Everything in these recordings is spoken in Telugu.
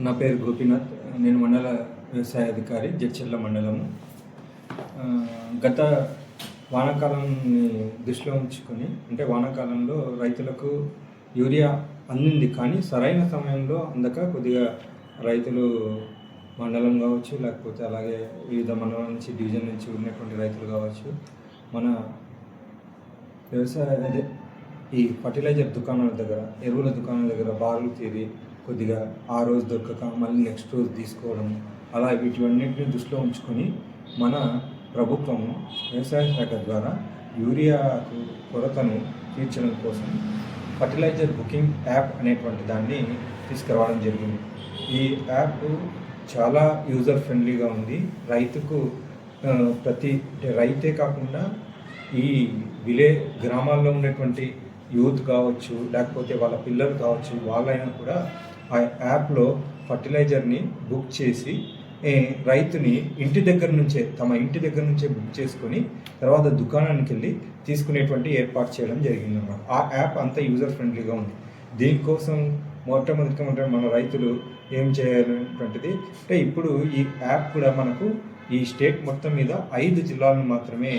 నా పేరు గోపీనాథ్. నేను మండల వ్యవసాయ అధికారి జడ్చెర్ల మండలము. గత వానాకాలాన్ని దృష్టిలో ఉంచుకొని అంటే వానాకాలంలో రైతులకు యూరియా అందింది కానీ సరైన సమయంలో అందక కొద్దిగా రైతులు మండలం కావచ్చు లేకపోతే అలాగే వివిధ మండలం నుంచి డివిజన్ నుంచి ఉన్నటువంటి రైతులు కావచ్చు మన వ్యవసాయ అదే ఈ ఫర్టిలైజర్ దుకాణాల దగ్గర ఎరువుల దుకాణాల దగ్గర బారులు తీరి కొద్దిగా ఆ రోజు దొరకక మళ్ళీ నెక్స్ట్ రోజు తీసుకోవడం అలా వీటివన్నింటిని దృష్టిలో ఉంచుకొని మన ప్రభుత్వం వ్యవసాయ శాఖ ద్వారా యూరియాకు కొరతను తీర్చడం కోసం ఫర్టిలైజర్ బుకింగ్ యాప్ అనేటువంటి దాన్ని తీసుకురావడం జరిగింది. ఈ యాప్ చాలా యూజర్ ఫ్రెండ్లీగా ఉంది. రైతుకు ప్రతి రైతే కాకుండా ఈ విలే గ్రామాల్లో ఉన్నటువంటి యూత్ కావచ్చు లేకపోతే వాళ్ళ పిల్లలు కావచ్చు వాళ్ళైనా కూడా ఆ యాప్లో ఫర్టిలైజర్ని బుక్ చేసి రైతుని ఇంటి దగ్గర నుంచే తమ ఇంటి దగ్గర నుంచే బుక్ చేసుకొని తర్వాత దుకాణానికి వెళ్ళి తీసుకునేటువంటి ఏర్పాటు చేయడం జరిగింది అన్నమాట ఆ యాప్ అంత యూజర్ ఫ్రెండ్లీగా ఉంది. దీనికోసం మొట్టమొదటిగా అంటే మన రైతులు ఏం చేయాలనేటువంటిది అంటే ఇప్పుడు ఈ యాప్ కూడా మనకు ఈ స్టేట్ మొత్తం మీద ఐదు జిల్లాలను మాత్రమే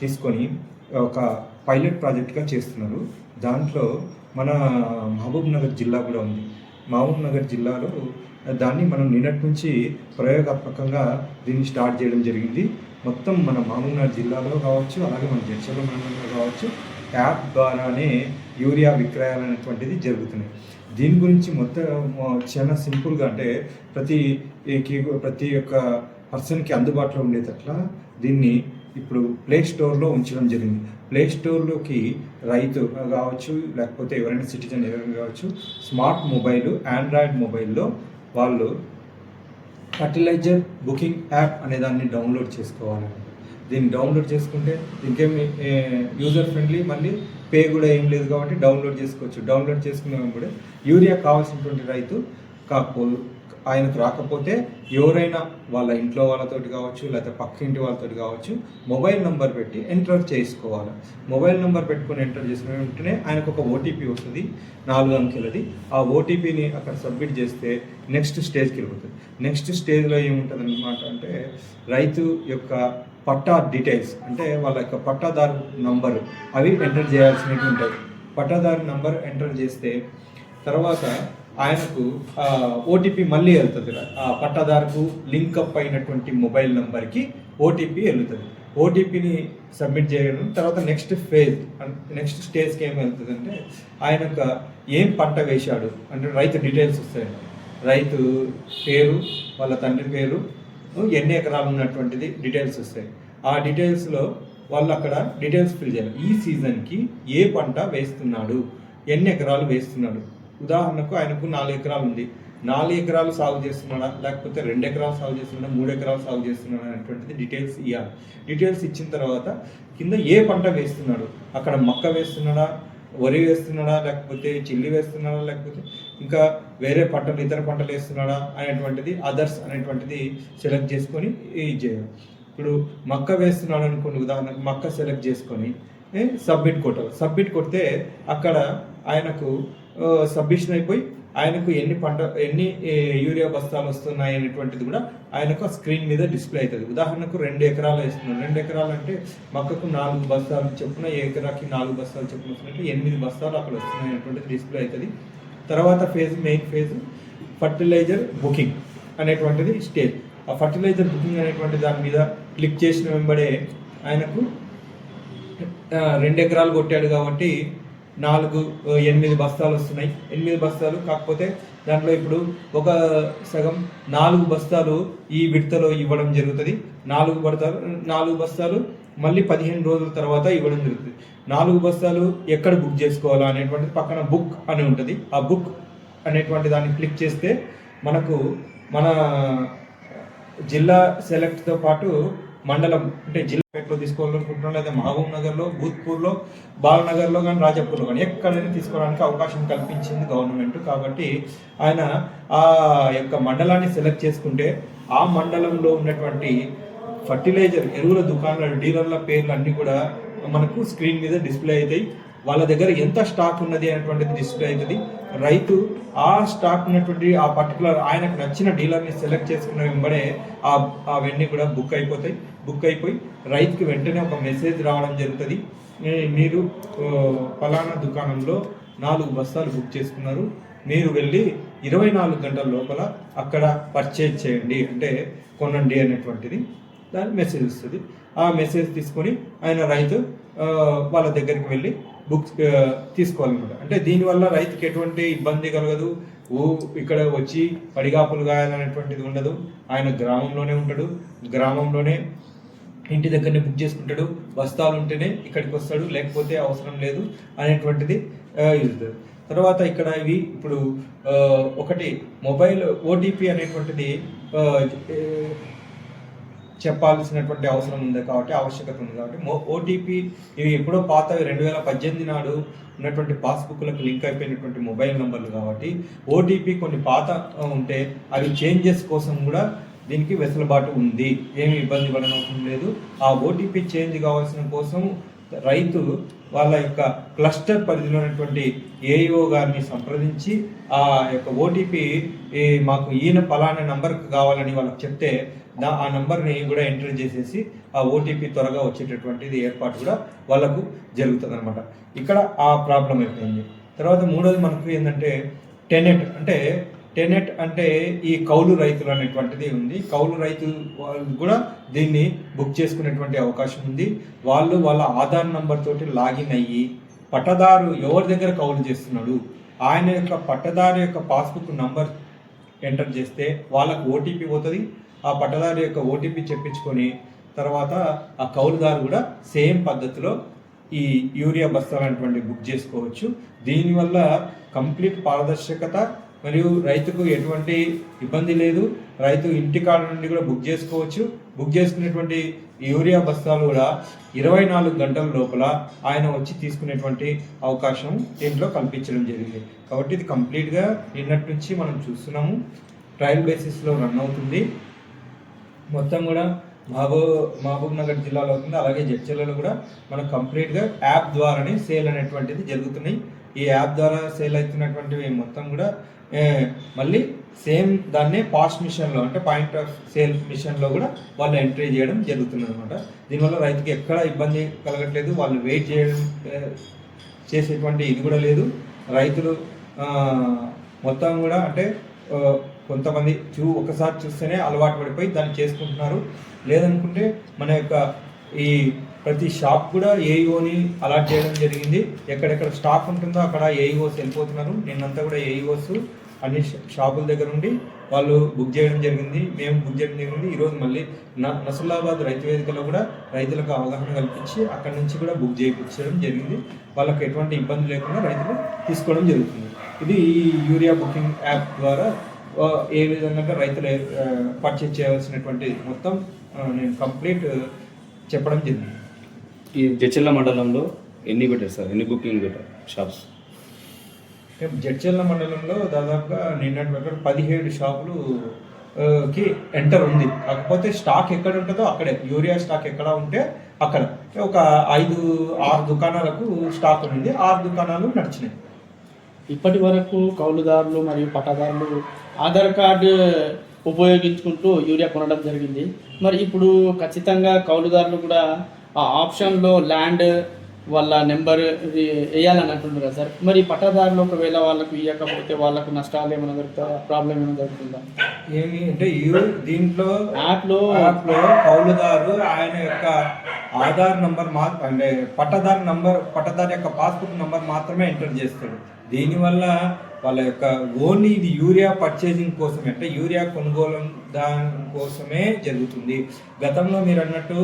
తీసుకొని ఒక పైలట్ ప్రాజెక్ట్గా చేస్తున్నారు. దాంట్లో మన మహబూబ్ నగర్ జిల్లా కూడా ఉంది. మహబూబ్ నగర్ జిల్లాలో దాన్ని మనం నిన్నటి నుంచి ప్రయోగాత్మకంగా దీన్ని స్టార్ట్ చేయడం జరిగింది. మొత్తం మన మహబూబ్ నగర్ జిల్లాలో కావచ్చు అలాగే మన జడ్చర్ల మండలంలో కావచ్చు యాప్ ద్వారానే యూరియా విక్రయాలు అనేటువంటిది జరుగుతున్నాయి. దీని గురించి మొత్తం చాలా సింపుల్గా అంటే ప్రతి ప్రతి ఒక్క పర్సన్కి అందుబాటులో ఉండేటట్లా దీన్ని ఇప్పుడు ప్లే స్టోర్లో ఉంచడం జరిగింది. ప్లే స్టోర్లోకి రైతు కావచ్చు లేకపోతే ఎవరైనా సిటిజన్ ఎవరైనా కావచ్చు స్మార్ట్ మొబైల్ ఆండ్రాయిడ్ మొబైల్లో వాళ్ళు ఫర్టిలైజర్ బుకింగ్ యాప్ అనే దాన్ని డౌన్లోడ్ చేసుకోవాలి దీన్ని డౌన్లోడ్ చేసుకుంటే దీనికేమి యూజర్ ఫ్రెండ్లీ మళ్ళీ పే కూడా ఏం లేదు కాబట్టి డౌన్లోడ్ చేసుకోవచ్చు. డౌన్లోడ్ చేసుకున్న కూడా. యూరియా కావాల్సినటువంటి రైతు కాకపోదు ఆయనకు రాకపోతే ఎవరైనా వాళ్ళ ఇంట్లో వాళ్ళతోటి కావచ్చు లేకపోతే పక్క ఇంటి వాళ్ళతోటి కావచ్చు మొబైల్ నెంబర్ పెట్టి ఎంటర్ చేసుకోవాలి. మొబైల్ నెంబర్ పెట్టుకుని ఎంటర్ చేసిన వెంటనే ఆయనకు ఒక ఓటీపీ వస్తుంది నాలుగు అంకెలది. ఆ ఓటీపీని అక్కడ సబ్మిట్ చేస్తే నెక్స్ట్ స్టేజ్కి వెళ్ళిపోతుంది. నెక్స్ట్ స్టేజ్లో ఏముంటుంది అనమాట అంటే రైతు యొక్క పట్టా డీటెయిల్స్ అంటే వాళ్ళ యొక్క పట్టాదారు నంబర్ అవి ఎంటర్ చేయాల్సినవి ఉంటాయి. పట్టాదారు నంబర్ ఎంటర్ చేస్తే తర్వాత ఆయనకు ఓటీపీ మళ్ళీ వెళ్తుంది ఆ పట్టాదారుకు లింక్ అప్ అయినటువంటి మొబైల్ నెంబర్కి ఓటీపీ వెళ్తుంది ఓటీపీని సబ్మిట్ చేయడం తర్వాత నెక్స్ట్ ఫేజ్ నెక్స్ట్ స్టేజ్కి ఏం వెళ్తుంది అంటే ఆయన యొక్క ఏం పంట వేశాడు అంటే రైతు డీటెయిల్స్ వస్తాయి రైతు పేరు వాళ్ళ తండ్రి పేరు ఎన్ని ఎకరాలు ఉన్నటువంటిది డీటెయిల్స్ వస్తాయి. ఆ డీటెయిల్స్లో వాళ్ళు అక్కడ డీటెయిల్స్ ఫిల్ చేయాలి. ఈ సీజన్కి ఏ పంట వేస్తున్నాడు? ఎన్ని ఎకరాలు వేస్తున్నాడు? ఉదాహరణకు ఆయనకు నాలుగు ఎకరాలు ఉంది. నాలుగు ఎకరాలు సాగు చేస్తున్నాడా? లేకపోతే రెండు ఎకరాలు సాగు చేస్తున్నాడా? మూడు ఎకరాలు సాగు చేస్తున్నాడా అనేటువంటిది డీటెయిల్స్ ఇవ్వాలి డీటెయిల్స్ ఇచ్చిన తర్వాత కింద ఏ పంట వేస్తున్నాడు? అక్కడ మక్క వేస్తున్నాడా? వరి వేస్తున్నాడా? లేకపోతే చిల్లి వేస్తున్నాడా? లేకపోతే ఇంకా వేరే పంటలు ఇతర పంటలు వేస్తున్నాడా? అనేటువంటిది అదర్స్ అనేటువంటిది సెలెక్ట్ చేసుకొని ఇది చేయాలి. ఇప్పుడు మక్క వేస్తున్నాడు అనుకోండి ఉదాహరణకు మక్క సెలెక్ట్ చేసుకొని సబ్మిట్ కొట్టాలి. సబ్మిట్ కొడితే అక్కడ ఆయనకు సబ్మిషన్ అయిపోయి ఆయనకు ఎన్ని పంట ఎన్ని యూరియా బస్తాలు వస్తున్నాయి అనేటువంటిది కూడా ఆయనకు ఆ స్క్రీన్ మీద డిస్ప్లే అవుతుంది. ఉదాహరణకు రెండు ఎకరాలు వేస్తున్నాడు. రెండు ఎకరాలు అంటే మక్కకు నాలుగు బస్తాలు చొప్పున ఎకరాకి నాలుగు బస్తాలు చొప్పున వస్తున్నట్టు ఎనిమిది బస్తాలు అక్కడ వస్తున్నాయి అనేటువంటిది డిస్ప్లే అవుతుంది. తర్వాత phase main phase fertiliser booking అనేటువంటిది స్టేజ్ ఆ ఫర్టిలైజర్ బుకింగ్ అనేటువంటి దాని మీద క్లిక్ చేసిన వెంబడే ఆయనకు రెండు ఎకరాలు కొట్టాడు కాబట్టి నాలుగు ఎనిమిది బస్తాలు వస్తున్నాయి. ఎనిమిది బస్తాలు కాకపోతే దాంట్లో ఇప్పుడు ఒక సగం నాలుగు బస్తాలు ఈ విడతలో ఇవ్వడం జరుగుతుంది. నాలుగు బడతాలు నాలుగు బస్తాలు మళ్ళీ పదిహేను రోజుల తర్వాత ఇవ్వడం జరుగుతుంది. నాలుగు బస్తాలు ఎక్కడ బుక్ చేసుకోవాలా అనేటువంటిది పక్కన బుక్ అని ఉంటుంది. ఆ బుక్ అనేటువంటి దాన్ని క్లిక్ చేస్తే మనకు మన జిల్లా సెలెక్ట్తో పాటు మండలం అంటే జిల్లా జిల్లాపేటలో తీసుకోవాలనుకుంటున్నాం. లేదా మహబూబ్ నగర్లో భూత్పూర్లో బాలనగర్లో కానీ రాజాపూర్లో కానీ ఎక్కడైనా తీసుకోవడానికి అవకాశం కల్పించింది గవర్నమెంట్. కాబట్టి ఆయన ఆ యొక్క మండలాన్ని సెలెక్ట్ చేసుకుంటే ఆ మండలంలో ఉన్నటువంటి ఫర్టిలైజర్ ఎరువుల దుకాణాల డీలర్ల పేర్లు అన్నీ కూడా మనకు స్క్రీన్ మీద డిస్ప్లే అవుతాయి. వాళ్ళ దగ్గర ఎంత స్టాక్ ఉన్నది అనేటువంటిది డిస్ప్లే అవుతుంది. రైతు ఆ స్టాక్ ఉన్నటువంటి ఆ పర్టికులర్ ఆయనకు నచ్చిన డీలర్ని సెలెక్ట్ చేసుకున్న వెంబడే ఆ అవన్నీ కూడా బుక్ అయిపోతాయి. బుక్ అయిపోయి రైతుకి వెంటనే ఒక మెసేజ్ రావడం జరుగుతుంది. మీరు ఫలానా దుకాణంలో నాలుగు బస్తాలు బుక్ చేసుకున్నారు. మీరు వెళ్ళి ఇరవై నాలుగు గంటల లోపల అక్కడ పర్చేజ్ చేయండి అంటే కొనండి అనేటువంటిది. దాని మెసేజ్ వస్తుంది. ఆ మెసేజ్ తీసుకొని ఆయన రైతు వాళ్ళ దగ్గరికి వెళ్ళి బుక్స్ తీసుకోవాలన్నమాట. అంటే దీనివల్ల రైతుకి ఎటువంటి ఇబ్బంది కలగదు. ఊ ఇక్కడ వచ్చి పడిగాపులు గాయాలనేటువంటిది ఉండదు. ఆయన గ్రామంలోనే ఉంటాడు. గ్రామంలోనే ఇంటి దగ్గరనే బుక్ చేసుకుంటాడు. బస్తాలు ఉంటేనే ఇక్కడికి వస్తాడు. లేకపోతే అవసరం లేదు అనేటువంటిది ఇస్తుంది తర్వాత ఇక్కడ ఇవి ఇప్పుడు ఒకటి మొబైల్ ఓటీపీ అనేటువంటిది చెప్పాల్సినటువంటి అవసరం ఉంది కాబట్టి ఆవశ్యకత ఉంది కాబట్టి ఓటీపీ ఇవి ఎప్పుడో పాతవి. రెండు వేల పద్దెనిమిది నాడు ఉన్నటువంటి పాస్బుక్లకు లింక్ అయిపోయినటువంటి మొబైల్ నెంబర్లు కాబట్టి ఓటీపీ కొన్ని పాత ఉంటే అవి చేంజెస్ కోసం కూడా దీనికి వెసులుబాటు ఉంది. ఏమి ఇబ్బంది పడనవసరం లేదు. ఆ ఓటీపీ చేంజ్ కావాల్సిన కోసం రైతు వాళ్ళ యొక్క క్లస్టర్ పరిధిలో ఉన్నటువంటి ఏఈఓ గారిని సంప్రదించి ఆ యొక్క ఓటీపీ మాకు ఈయన పలానా నంబర్కి కావాలని వాళ్ళకి చెప్తే దా ఆ నంబర్ని కూడా ఎంటర్ చేసేసి ఆ ఓటీపీ త్వరగా వచ్చేటటువంటిది ఏర్పాటు కూడా వాళ్ళకు జరుగుతుంది అనమాట ఇక్కడ ఆ ప్రాబ్లం అయిపోయింది. తర్వాత మూడోది మనకు ఏంటంటే టెనెట్ అంటే టెనెట్ అంటే ఈ కౌలు రైతులు అనేటువంటిది ఉంది. కౌలు రైతులు వాళ్ళు కూడా దీన్ని బుక్ చేసుకునేటువంటి అవకాశం ఉంది. వాళ్ళు వాళ్ళ ఆధార్ నంబర్ తోటి లాగిన్ అయ్యి పట్టదారు ఎవరి దగ్గర కౌలు చేస్తున్నాడు ఆయన యొక్క పట్టదారు యొక్క పాస్బుక్ నంబర్ ఎంటర్ చేస్తే వాళ్ళకు ఓటీపీ పోతుంది. ఆ పట్టదారు యొక్క ఓటీపీ చెప్పించుకొని తర్వాత ఆ కౌలుదారు కూడా సేమ్ పద్ధతిలో ఈ యూరియా బస్తాలు అనేటువంటి బుక్ చేసుకోవచ్చు. దీనివల్ల కంప్లీట్ పారదర్శకత మరియు రైతుకు ఎటువంటి ఇబ్బంది లేదు. రైతు ఇంటికాడ నుండి కూడా బుక్ చేసుకోవచ్చు. బుక్ చేసుకునేటువంటి యూరియా బస్తాలు కూడా ఇరవై నాలుగు గంటల లోపల ఆయన వచ్చి తీసుకునేటువంటి అవకాశం దీంట్లో కల్పించడం జరిగింది. కాబట్టి ఇది కంప్లీట్గా నిన్నటి నుంచి మనం చూస్తున్నాము. ట్రయల్ బేసిస్లో రన్ అవుతుంది. మొత్తం కూడా మహబూబ్ మహబూబ్ నగర్ జిల్లాలో అవుతుంది అలాగే జడ్చర్లలో కూడా మనం కంప్లీట్గా యాప్ ద్వారానే సేల్ అనేటువంటిది జరుగుతున్నాయి. ఈ యాప్ ద్వారా సేల్ అవుతున్నటువంటివి మొత్తం కూడా మళ్ళీ సేమ్ దాన్నే పాస్ మిషన్లో అంటే పాయింట్ ఆఫ్ సేల్ మిషన్లో కూడా వాళ్ళు ఎంట్రీ చేయడం జరుగుతుంది అనమాట దీనివల్ల రైతుకి ఎక్కడ ఇబ్బంది కలగట్లేదు వాళ్ళు వెయిట్ చేయడం చేసేటువంటి ఇది కూడా లేదు. రైతులు మొత్తం కూడా అంటే కొంతమంది చూ ఒకసారి చూస్తేనే అలవాటు పడిపోయి దాన్ని చేసుకుంటున్నారు. లేదనుకుంటే మన యొక్క ఈ ప్రతి షాప్ కూడా ఏఈఓని అలాట్ చేయడం జరిగింది. ఎక్కడెక్కడ స్టాక్ ఉంటుందో అక్కడ ఏఈఓస్ వెళ్ళిపోతున్నారు. నిన్నంతా కూడా ఏఈఓస్ అన్ని షాపుల దగ్గర ఉండి వాళ్ళు బుక్ చేయడం జరిగింది. మేము బుక్ చేయడం జరిగింది. ఈరోజు మళ్ళీ న నసులాబాద్ రైతు వేదికలో కూడా రైతులకు అవగాహన కల్పించి అక్కడి నుంచి కూడా బుక్ చేయించడం జరిగింది. వాళ్ళకి ఎటువంటి ఇబ్బంది లేకుండా రైతులు తీసుకోవడం జరుగుతుంది. ఇది ఈ యూరియా బుకింగ్ యాప్ ద్వారా ఏ విధంగా రైతులు పర్చేజ్ చేయవలసినటువంటి మొత్తం నేను కంప్లీట్ చెప్పడం జరిగింది. ఈ జడ్చెల్ల మండలంలో ఎన్ని పెట్టారు సార్? ఎన్ని బుకింగ్ పెట్టారు షాప్స్? మేము జడ్చర్ల మండలంలో దాదాపుగా నిన్నటి వరకు పదిహేడు షాపులు కి ఎంటర్ ఉంది. కాకపోతే స్టాక్ ఎక్కడ ఉంటుందో అక్కడే. యూరియా స్టాక్ ఎక్కడ ఉంటే అక్కడ. ఒక ఐదు ఆరు దుకాణాలకు స్టాక్ ఉంది. ఆరు దుకాణాలు నడిచినాయి. ఇప్పటి వరకు కౌలుదారులు మరియు పట్టాదారులు ఆధార్ కార్డు ఉపయోగించుకుంటూ యూరియా కొనడం జరిగింది. మరి ఇప్పుడు ఖచ్చితంగా కౌలుదారులు కూడా ఆ ఆప్షన్లో ల్యాండ్ వాళ్ళ నెంబర్ ఇది వేయాలని అంటుండ్రు కదా సార్. మరి పట్టాదారులు ఒకవేళ వాళ్ళకు ఇవ్వకపోతే వాళ్ళకు నష్టాలు ఏమైనా జరుగుతాయా ప్రాబ్లం ఏమైనా జరుగుతుందా ఏమి అంటే దీంట్లో యాప్లో యాప్లో కౌలుదారు ఆయన యొక్క ఆధార్ నంబర్ మా అంటే పట్టదారు నంబర్ పట్టదారు యొక్క పాస్బుక్ నంబర్ మాత్రమే ఎంటర్ చేస్తాడు. దీనివల్ల వాళ్ళ యొక్క ఓన్లీ ఇది యూరియా పర్చేసింగ్ కోసమే అంటే యూరియా కొనుగోలు దాని కోసమే జరుగుతుంది. గతంలో మీరు అన్నట్టు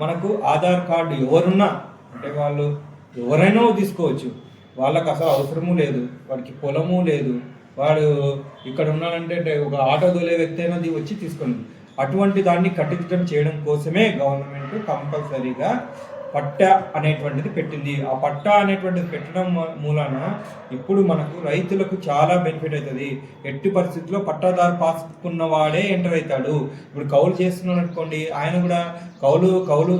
మనకు ఆధార్ కార్డు ఎవరున్నా అంటే వాళ్ళు ఎవరైనా తీసుకోవచ్చు. వాళ్ళకి అసలు అవసరము లేదు. వాడికి పొలము లేదు. వాడు ఇక్కడ ఉన్నాడంటే ఒక ఆటో తోలే వ్యక్తి అయినా అది వచ్చి తీసుకోండి అటువంటి దాన్ని కట్టించడం చేయడం కోసమే గవర్నమెంట్ కంపల్సరీగా పట్టా అనేటువంటిది పెట్టింది. ఆ పట్టా అనేటువంటిది పెట్టడం మూలాన ఇప్పుడు మనకు రైతులకు చాలా బెనిఫిట్ అవుతుంది ఎట్టి పరిస్థితుల్లో పట్టాదారు పాసుకున్న ఉన్నవాడే ఎంటర్ అవుతాడు ఇప్పుడు కౌలు చేస్తున్నాడు అనుకోండి ఆయన కూడా కౌలు కౌలు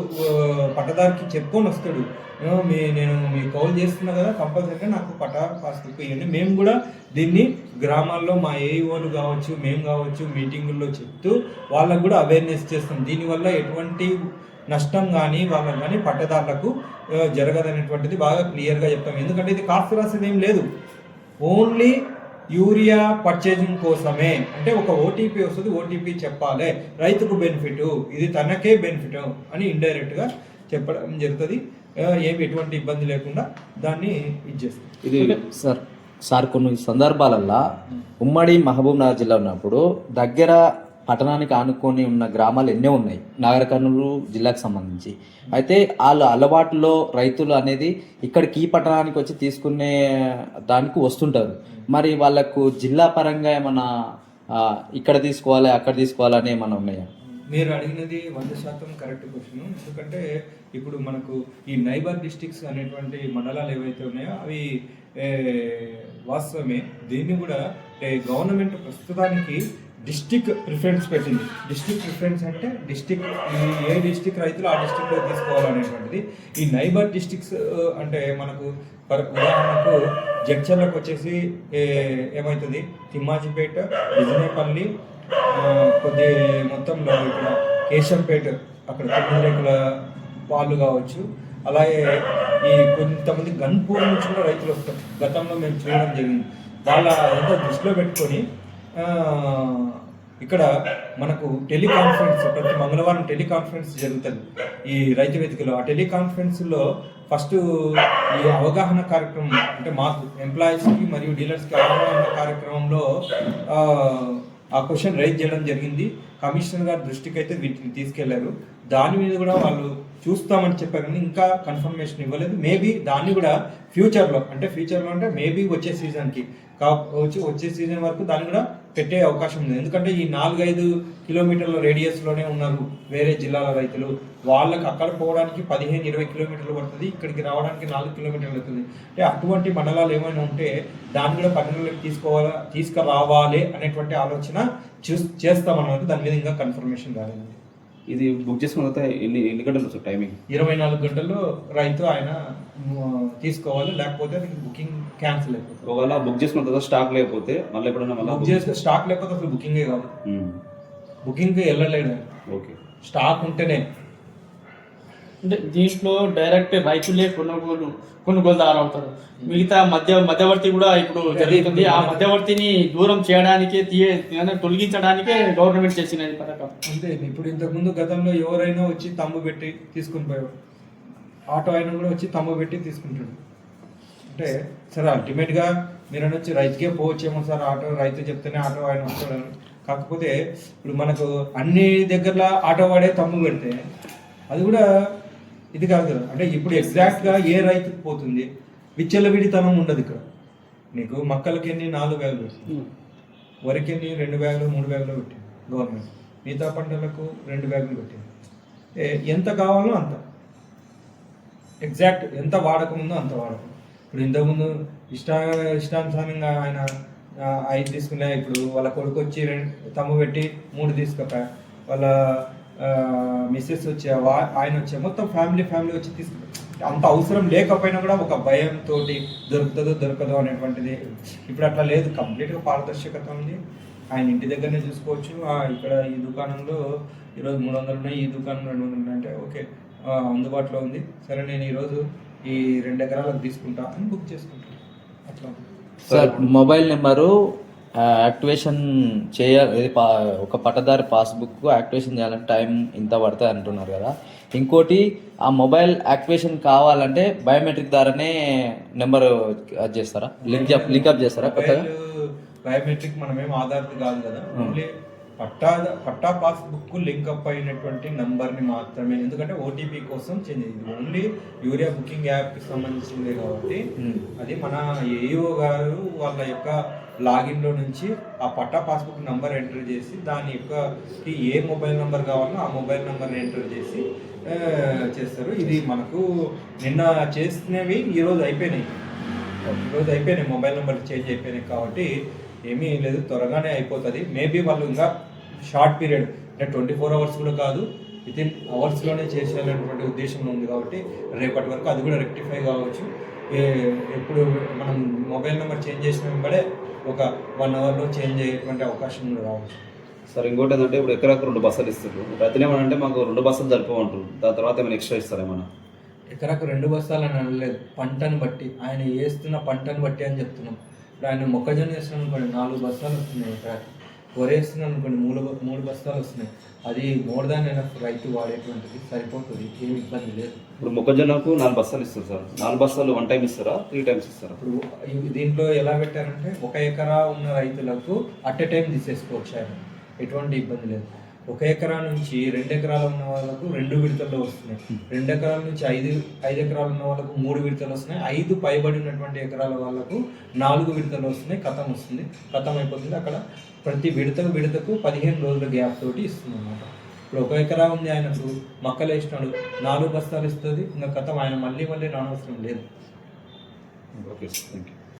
పట్టదారికి చెప్పుకొని వస్తాడు. మీ నేను మీ కౌలు చేస్తున్నా కదా కంపల్సరీగా నాకు పట్టా పాస్ ఇవ్వండి మేము కూడా దీన్ని గ్రామాల్లో మా ఏఈఓలు కావచ్చు మేము కావచ్చు మీటింగుల్లో చెప్తూ వాళ్ళకు కూడా అవేర్నెస్ చేస్తాం. దీనివల్ల ఎటువంటి నష్టం కానీ కానీ పట్టదారులకు జరగదనేటువంటిది బాగా క్లియర్గా చెప్తాం. ఎందుకంటే ఇది కాస్ట్ రాసేది ఏం లేదు. ఓన్లీ యూరియా పర్చేజింగ్ కోసమే. అంటే ఒక ఓటీపీ వస్తుంది ఓటీపీ చెప్పాలి. రైతుకు బెనిఫిట్ ఇది తనకే బెనిఫిట్ అని ఇండైరెక్ట్గా చెప్పడం జరుగుతుంది. ఏమి ఎటువంటి ఇబ్బంది లేకుండా దాన్ని ఇచ్చేస్తాం ఇది సార్ సార్ కొన్ని సందర్భాలల్లో ఉమ్మడి మహబూబ్ నగర్ జిల్లా ఉన్నప్పుడు దగ్గర పట్టణానికి ఆనుకొని ఉన్న గ్రామాలు ఎన్నో ఉన్నాయి. నాగర కర్నూలు జిల్లాకు సంబంధించి. అయితే వాళ్ళ అలవాటులో రైతులు అనేది ఇక్కడికి ఈ పట్టణానికి వచ్చి తీసుకునే దానికి వస్తుంటారు. మరి వాళ్ళకు జిల్లా పరంగా ఏమన్నా ఇక్కడ తీసుకోవాలి అక్కడ తీసుకోవాలి అని ఏమన్నా ఉన్నాయా? మీరు అడిగినది వంద శాతం కరెక్ట్ క్వశ్చన్. ఎందుకంటే ఇప్పుడు మనకు ఈ నైబర్ డిస్టిక్స్ అనేటువంటి మండలాలు ఏవైతే ఉన్నాయో అవి వాస్తవమే. దీన్ని కూడా గవర్నమెంట్ ప్రస్తుతానికి డిస్టిక్ ప్రిఫరెన్స్ పెట్టింది. డిస్టిక్ ప్రిఫరెన్స్ అంటే డిస్టిక్ ఏ డిస్టిక్ రైతులు ఆ డిస్టిక్లో తీసుకోవాలనేటువంటిది. ఈ నైబర్ డిస్టిక్స్ అంటే మనకు ఫర్ ఉదాహరణకు జడ్చర్లకు వచ్చేసి ఏమవుతుంది తిమ్మాజిపేట విజయపల్లి కొద్ది మొత్తంలో ఇక్కడ కేశంపేట అక్కడ తొమ్మిది రేకుల వాళ్ళు కావచ్చు. అలాగే ఈ కొంతమంది గన్పూర్ నుంచి కూడా రైతులు వస్తారు. గతంలో మేము చూడడం జరిగింది. వాళ్ళ అంతా దృష్టిలో పెట్టుకొని ఇక్కడ మనకు టెలికాన్ఫరెన్స్ ప్రతి మంగళవారం టెలికాన్ఫరెన్స్ జరుగుతుంది. ఈ రైతు వేదికలో. ఆ టెలికాన్ఫరెన్స్లో ఫస్ట్ ఈ అవగాహన కార్యక్రమం అంటే మాకు ఎంప్లాయీస్కి మరియు డీలర్స్కి అవగాహన కార్యక్రమంలో ఆ, ఆ క్వశ్చన్ రైజ్ చేయడం జరిగింది. కమిషనర్ గారి దృష్టికి అయితే వీటిని తీసుకెళ్ళారు. దాని మీద కూడా వాళ్ళు చూస్తామని చెప్పారు కానీ ఇంకా కన్ఫర్మేషన్ ఇవ్వలేదు. మేబీ దాన్ని కూడా ఫ్యూచర్లో అంటే ఫ్యూచర్లో అంటే మేబీ వచ్చే సీజన్కి కా వచ్చి వచ్చే సీజన్ వరకు దాన్ని కూడా పెట్టే అవకాశం ఉంది. ఎందుకంటే ఈ నాలుగైదు కిలోమీటర్ల రేడియస్లోనే ఉన్నారు వేరే జిల్లాల రైతులు. వాళ్ళకి అక్కడ పోవడానికి పదిహేను ఇరవై కిలోమీటర్లు పడుతుంది. ఇక్కడికి రావడానికి నాలుగు కిలోమీటర్లు అవుతుంది. అంటే అటువంటి మండలాలు ఏమైనా ఉంటే దాన్ని కూడా పరిగణలోకి తీసుకోవాలా తీసుకురావాలి అనేటువంటి ఆలోచన చూ చేస్తామన్నారు దాని మీద ఇంకా కన్ఫర్మేషన్ కాలేదు ఇది బుక్ చేసుకున్న తర్వాత ఎన్ని ఎన్ని గంటలు సార్ టైమింగ్ ఇరవై నాలుగు గంటల్లో రైతు ఆయన తీసుకోవాలి. లేకపోతే అది బుకింగ్ క్యాన్సిల్ అయిపోతుంది. ఒకవేళ బుక్ చేసుకున్న తర్వాత స్టాక్ లేకపోతే మళ్ళీ ఎప్పుడైనా మళ్ళీ బుక్ చేస్తే స్టాక్ లేకపోతే అసలు బుకింగే కాదు. బుకింగ్కి వెళ్ళలేడు ఆయన. ఓకే స్టాక్ ఉంటేనే అంటే దీంట్లో డైరెక్ట్ రైతులే కొనుగోలు కొనుగోలుదారు అవుతారు. మిగతా మధ్య మధ్యవర్తి కూడా ఇప్పుడు జరుగుతుంది. ఆ మధ్యవర్తిని దూరం చేయడానికే తీయ తొలగించడానికే గవర్నమెంట్ చేసినది పథకం. అంతే. ఇప్పుడు ఇంతకుముందు గతంలో ఎవరైనా వచ్చి తమ్ము పెట్టి తీసుకుని పోయేవారు. ఆటో ఆయన కూడా వచ్చి తమ్ము పెట్టి తీసుకుంటాడు. అంటే సరే అల్టిమేట్గా మీరు వచ్చి రైతుకే పోవచ్చేమో సార్ ఆటో రైతు చెప్తేనే ఆటో ఆయన వస్తాడు. కాకపోతే ఇప్పుడు మనకు అన్ని దగ్గరలో ఆటో వాడే తమ్ము పెడితే అది కూడా ఇది కాదు కదా. అంటే ఇప్పుడు ఎగ్జాక్ట్గా ఏ రైతుకు పోతుంది? విచ్చలవిడితనం ఉండదు ఇక్కడ. నీకు మక్కలకి ఎన్ని నాలుగు బ్యాగులు పెడుతుంది. వరికి ఎన్ని రెండు బ్యాగులు మూడు బ్యాగులు పెట్టింది గవర్నమెంట్. మిగతా పంటలకు రెండు బ్యాగులు పెట్టింది. ఏ- ఎంత కావాలో అంత. ఎగ్జాక్ట్ ఎంత వాడకం ఉందో అంత వాడకం. ఇప్పుడు ఇంతకుముందు ఇష్ట ఇష్టానుసారంగా ఆయన ఐదు తీసుకునే ఇప్పుడు వాళ్ళ కొడుకు వచ్చి రెండు తమ్ము పెట్టి మూడు తీసుకుపా వాళ్ళ మిస్సెస్ వచ్చే ఆయన వచ్చే మొత్తం ఫ్యామిలీ ఫ్యామిలీ వచ్చి తీసుకు అంత అవసరం లేకపోయినా కూడా ఒక భయంతో దొరుకుతుందో దొరకదో అనేటువంటిది ఇప్పుడు అట్లా లేదు. కంప్లీట్గా పారదర్శకత ఉంది. ఆయన ఇంటి దగ్గరనే చూసుకోవచ్చు. ఇక్కడ ఈ దుకాణంలో ఈరోజు మూడు వందలు ఉన్నాయి. ఈ దుకాణం రెండు వందలు ఉన్నాయి అంటే ఓకే అందుబాటులో ఉంది. సరే నేను ఈరోజు ఈ రెండు ఎకరాలకు తీసుకుంటా అని బుక్ చేసుకుంటాను అట్లా సార్ మొబైల్ నెంబరు యాక్టివేషన్ చేయ ఇది పా ఒక పట్టదారి పాస్బుక్ యాక్టివేషన్ చేయాలంటే టైం ఇంత పడుతుంది అంటున్నారు కదా. ఇంకోటి ఆ మొబైల్ యాక్టివేషన్ కావాలంటే బయోమెట్రిక్ ద్వారానే నెంబర్ అది చేస్తారా? లింక్ లింక్అప్ చేస్తారా కొత్తగా? బయోమెట్రిక్ మనమేం ఆధార్ది కాదు కదా. Only patta patta passbook link up అయినటువంటి నంబర్ని మాత్రమే. ఎందుకంటే ఓటీపీ కోసం చేంజ్ ఇది ఓన్లీ యూరియా బుకింగ్ యాప్కి సంబంధించింది కాబట్టి. అది మన ఏఈఓ గారు వాళ్ళ యొక్క లాగిన్లో నుంచి ఆ పట్టా పాస్బుక్ నంబర్ ఎంటర్ చేసి దాని యొక్క ఏ మొబైల్ నెంబర్ కావాలో ఆ మొబైల్ నెంబర్ని ఎంటర్ చేసి చేస్తారు. ఇది మనకు నిన్న చేసినవి ఈరోజు అయిపోయినాయి. ఈరోజు అయిపోయినాయి. మొబైల్ నెంబర్ చేంజ్ అయిపోయినాయి కాబట్టి ఏమీ లేదు. త్వరగానే అయిపోతుంది. మేబీ వాళ్ళు ఇంకా షార్ట్ పీరియడ్ అంటే ట్వంటీ ఫోర్ అవర్స్ కూడా కాదు విత్ ఇన్ అవర్స్లోనే చేసేయాలనేటువంటి ఉద్దేశం ఉంది కాబట్టి రేపటి వరకు అది కూడా రెక్టిఫై కావచ్చు. ఎప్పుడు మనం మొబైల్ నెంబర్ చేంజ్ చేసిన వెంబడే ఒక వన్ అవర్లో చేంజ్ అయ్యేటువంటి అవకాశం కూడా రావచ్చు. సార్ ఇంకోటి ఏంటంటే ఇప్పుడు ఎకరాకు రెండు బస్సులు ఇస్తారు రైతులు ఏమనంటే మాకు రెండు బస్సులు సరిపోమంటారు దాని తర్వాత ఏమైనా ఎక్స్ట్రా ఇస్తారు ఏమన్నా ఎకరాకు రెండు బస్తాలు అని అనలేదు. పంటను బట్టి ఆయన వేస్తున్న పంటను బట్టి అని చెప్తున్నాం. ఇప్పుడు ఆయన మొక్కజొన్న వేస్తున్నాం అనుకోండి నాలుగు బస్తాలు వస్తున్నాయి ఎకరాకి. వరి వేస్తున్నాం అనుకోండి మూడు మూడు బస్తాలు వస్తున్నాయి. అది మోర్ దాన్ ఎనఫ్ రైతు వాడేటువంటిది సరిపోతుంది ఏమి ఇబ్బంది లేదు. ఇప్పుడు మొక్కజొన్నకు నాలుగు బస్తాలు ఇస్తారు సార్. నాలుగు బస్తాలు వన్ టైం ఇస్తారా త్రీ టైమ్స్ ఇస్తారా? ఇప్పుడు ఇవి దీంట్లో ఎలా పెట్టారంటే ఒక ఎకరా ఉన్న రైతులకు అట్ ఎ టైం తీసేసుకోవచ్చు ఆయన. ఎటువంటి ఇబ్బంది లేదు. ఒక ఎకరా నుంచి రెండు ఎకరాలు ఉన్న వాళ్ళకు రెండు విడతల్లో వస్తున్నాయి. రెండు ఎకరాల నుంచి ఐదు ఐదు ఎకరాలు ఉన్న వాళ్ళకు మూడు విడతలు వస్తున్నాయి. ఐదు పైబడి ఉన్నటువంటి ఎకరాల వాళ్ళకు నాలుగు విడతలు వస్తున్నాయి. కథం వస్తుంది. కథం అయిపోతుంది. అక్కడ ప్రతి విడతకు విడతకు పదిహేను రోజుల గ్యాప్ తోటి ఇస్తుంది అన్నమాట ఇప్పుడు ఒక ఎకరా ఉంది ఆయనకు మక్కలు వేసినాడు నాలుగు బస్తాలు ఇస్తుంది. ఇంకా కథం ఆయన మళ్ళీ మళ్ళీ నానవసరం లేదు. Okay thank you